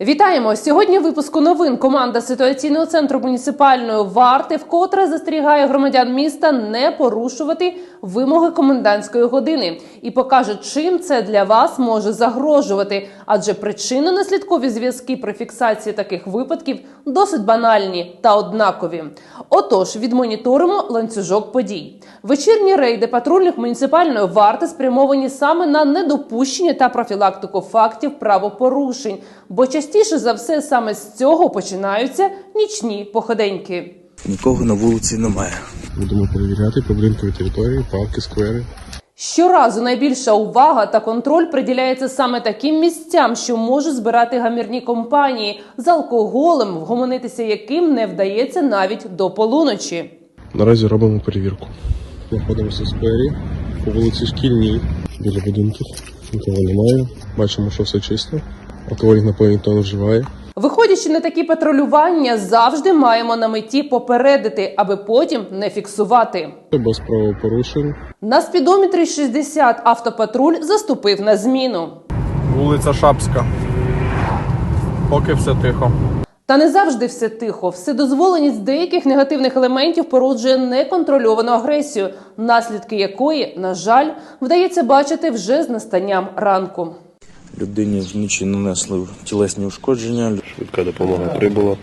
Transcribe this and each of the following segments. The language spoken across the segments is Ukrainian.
Вітаємо сьогодні. Випуску новин команда ситуаційного центру муніципальної варти вкотре застерігає громадян міста не порушувати вимоги комендантської години і покаже, чим це для вас може загрожувати. Адже причинно-наслідкові зв'язки при фіксації таких випадків досить банальні та однакові. Отож, відмоніторимо ланцюжок подій. Вечірні рейди патрульних муніципальної варти спрямовані саме на недопущення та профілактику фактів правопорушень, бо частіше за все саме з цього починаються нічні походеньки. Нікого на вулиці немає. Будемо перевіряти прибудинкові території, парки, сквери. Щоразу найбільша увага та контроль приділяється саме таким місцям, що можуть збирати гамірні компанії з алкоголем, вгомонитися яким не вдається навіть до полуночі. Наразі робимо перевірку. Знаходимося в сквері, по вулиці Шкільній, біля будинків. Нікого немає. Бачимо, що все чисто. Алкогольних напоїв ніхто не вживає. Виходячи на такі патрулювання, завжди маємо на меті попередити, аби потім не фіксувати. Без правопорушень. На спідометрі 60 автопатруль заступив на зміну. Вулиця Шапська. Поки все тихо. Та не завжди все тихо. Вседозволеність деяких негативних елементів породжує неконтрольовану агресію, наслідки якої, на жаль, вдається бачити вже з настанням ранку. Людині вночі нанесли тілесні ушкодження. Швидка допомога прибула.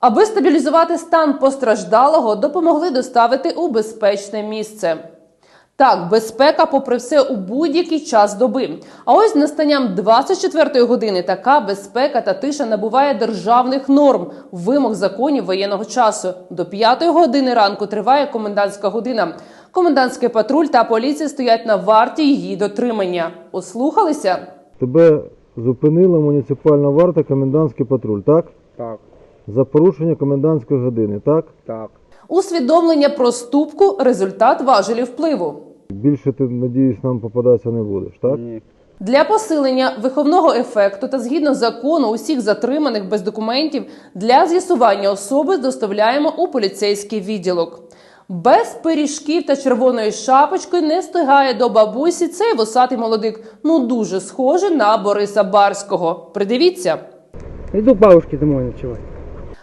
Аби стабілізувати стан постраждалого, допомогли доставити у безпечне місце. Так, безпека, попри все, у будь-який час доби. А ось настанням 24-ї години така безпека та тиша набуває державних норм, вимог законів воєнного часу. До 5-ї години ранку триває комендантська година. Комендантський патруль та поліція стоять на варті її дотримання. Ослухалися? Тебе зупинила муніципальна варта комендантський патруль, так? Так, За порушення комендантської години, так? так. Усвідомлення проступку результат важелів впливу. Більше ти, надіюсь, нам попадатися не будеш, так? Ні. Для посилення виховного ефекту та згідно закону усіх затриманих без документів для з'ясування особи доставляємо у поліцейський відділок. Без пиріжків та червоної шапочки не стигає до бабусі цей вусатий молодик. Ну дуже схожий на Бориса Барського. Придивіться. Иду к бабушке домой ночевать.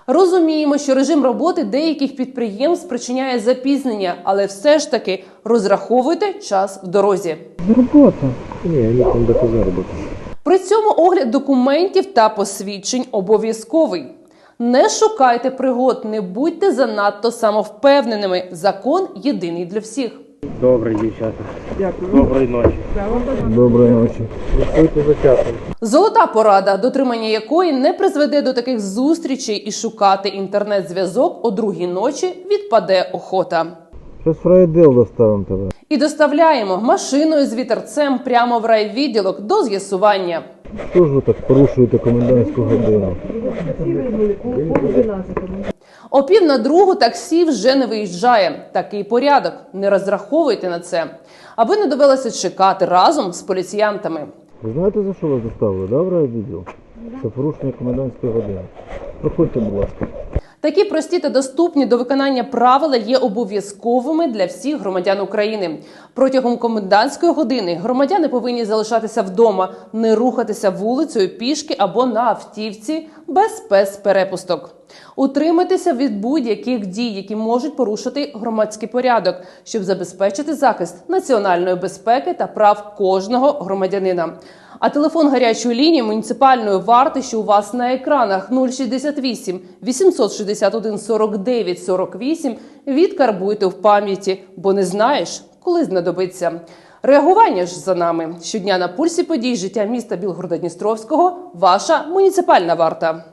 Розуміємо, що режим роботи деяких підприємств спричиняє запізнення, але все ж таки розраховуйте час в дорозі. Работа. Ні, ні, там до заробити. При цьому огляд документів та посвідчень обов'язковий. Не шукайте пригод, не будьте занадто самовпевненими. Закон єдиний для всіх. Добрый дівчата. Дякую. Доброї ночі. Доброї ночі. Слідкуйте за часом. Золота порада, дотримання якої не призведе до таких зустрічей і шукати інтернет-зв'язок о другій ночі відпаде охота. Щось фрайдел доставимо тебе. І доставляємо машиною з вітерцем прямо в райвідділок до з'ясування. Що ж ви так порушуєте комендантську годину? О пів на другу таксі вже не виїжджає. Такий порядок. Не розраховуйте на це, аби не довелося чекати разом з поліціянтами. Ви знаєте, за що вас доставили, да, в райвідділ? Це порушення комендантської години. Проходьте, будь ласка. Такі прості та доступні до виконання правила є обов'язковими для всіх громадян України. Протягом комендантської години громадяни повинні залишатися вдома, не рухатися вулицею пішки або на автівці без спецперепусток. Утримайтеся від будь-яких дій, які можуть порушити громадський порядок, щоб забезпечити захист національної безпеки та прав кожного громадянина. А телефон гарячої лінії муніципальної варти, що у вас на екранах 068 861 49 48, відкарбуйте в пам'яті, бо не знаєш, коли знадобиться. Реагування ж за нами щодня на пульсі подій життя міста Білгорода Дністровського. Ваша муніципальна варта.